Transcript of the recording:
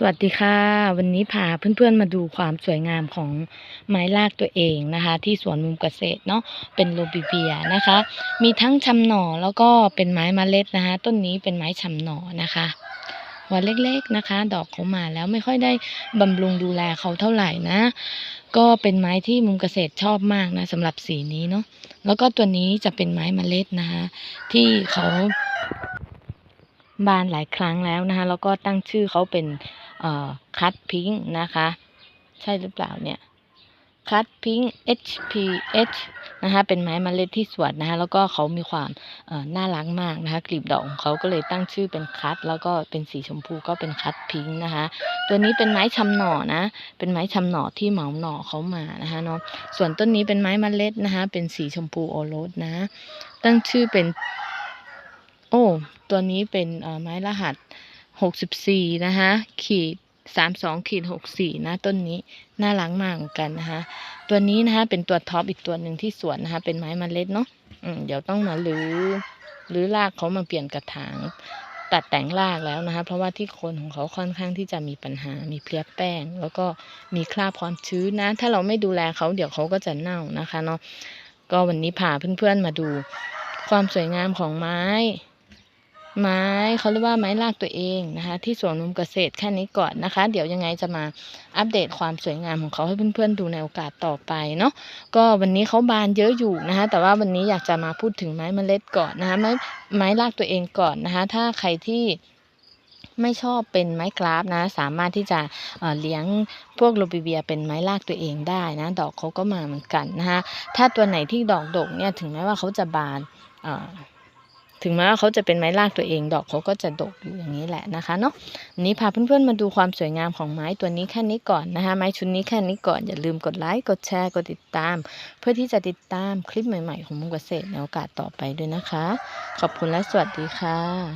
สวัสดีค่ะ วันนี้พาเพื่อนๆมาดูความสวยงามของไม้รากตัวเองนะคะ ที่สวนมุมเกษตรเนาะเป็นโรบิเบียนะคะ มีทั้งชำหน่อแล้วก็เป็นไม้เมล็ดนะคะ ต้นนี้เป็นไม้ชำหน่อนะคะหัวเล็กๆนะคะ ดอกเขามาแล้วไม่ค่อยได้บำรุงดูแลเขาเท่าไหร่นะ ก็เป็นไม้ที่มุมเกษตรชอบมากนะสำหรับสีนี้เนาะแล้วก็ตัวนี้จะเป็นไม้เมล็ดนะคะ ที่เขา บานหลายครั้งแล้วนะคะ แล้วก็ตั้งชื่อเขาเป็นคัตพิงนะคะ ใช่หรือเปล่าเนี่ยคัตพิง HPH นะคะเป็นไม้มเมล็ดที่สวยนะคะแล้วก็เขามีความน่ารักมากนะคะกลีบดอกของเขาก็เลยตั้งชื่อเป็นคัตแล้วก็เป็นสีชมพูก็เป็นคัตพิงนะคะตัวนี้เป็นไม้ชำหน่อนะเป็นไม้ชำหน่อที่เหมาหน่อเขามานะคะเนาะส่วนต้นนี้เป็นไม้มเมล็ดนะคะเป็นสีชมพูโอรสนะ ตั้งชื่อเป็น โอ้ ตัวนี้เป็นไม้รหัสหกสิบสี่นะคะขีดสามสองขีดหกสี่นะ ต้นนี้น่ารักมากเหมือนกันนะคะ ตัวนี้นะคะเป็นตัวท็อปอีกตัวหนึ่งที่สวนนะคะ เป็นไม้มเมล็ดเนาะเดี๋ยวต้องมาลื้อลื้อรากเขามาเปลี่ยนกระถางตัดแต่งรากแล้วนะคะ เพราะว่าที่โคนของเขาค่อนข้างที่จะมีปัญหา มีเพลี้ยแป้ง แล้วก็มีคราบความชื้นนะ ถ้าเราไม่ดูแลเขาเดี๋ยวเขาก็จะเน่านะคะเนาะ ก็วันนี้พาเพื่อนๆมาดูความสวยงามของไม้ ไม้เขาเรียกว่าไม้รากตัวเองนะคะ ที่สวนนุมเกษตรแค่นี้ก่อนนะคะ เดี๋ยวยังไงจะมาอัปเดตความสวยงามของเขาให้เพื่อนๆดูในโอกาสต่อไปเนาะก็วันนี้เขาบานเยอะอยู่นะคะ แต่ว่าวันนี้อยากจะมาพูดถึงไม้เมล็ดก่อนนะคะไม้ไม้รากตัวเองก่อนนะคะ ถ้าใครที่ไม่ชอบเป็นไม้กราฟนะ สามารถที่จะเเลี้ยงพวกโรบิเบียเป็นไม้รากตัวเองได้นะ ดอกเขาก็มาเหมือนกันนะคะถ้าตัวไหนที่ดอกดกเนี่ยถึงแม้ว่าเขาจะบานอ ถึงแม้ว่าเขาจะเป็นไม้รากตัวเองดอกเขาก็จะดกอยู่อย่างนี้แหละนะคะเนาะนนี้พาเพื่อนๆมาดูความสวยงามของไม้ตัวนี้แค่นี้ก่อนนะคะ ไม้ชุดนี้แค่นี้ก่อนอย่าลืมกดไลค์กดแชร์กดติดตาม เพื่อที่จะติดตามคลิปใหม่ๆของมุมเกษตรในโอกาสต่อไปด้วยนะคะ ขอบคุณและสวัสดีค่ะ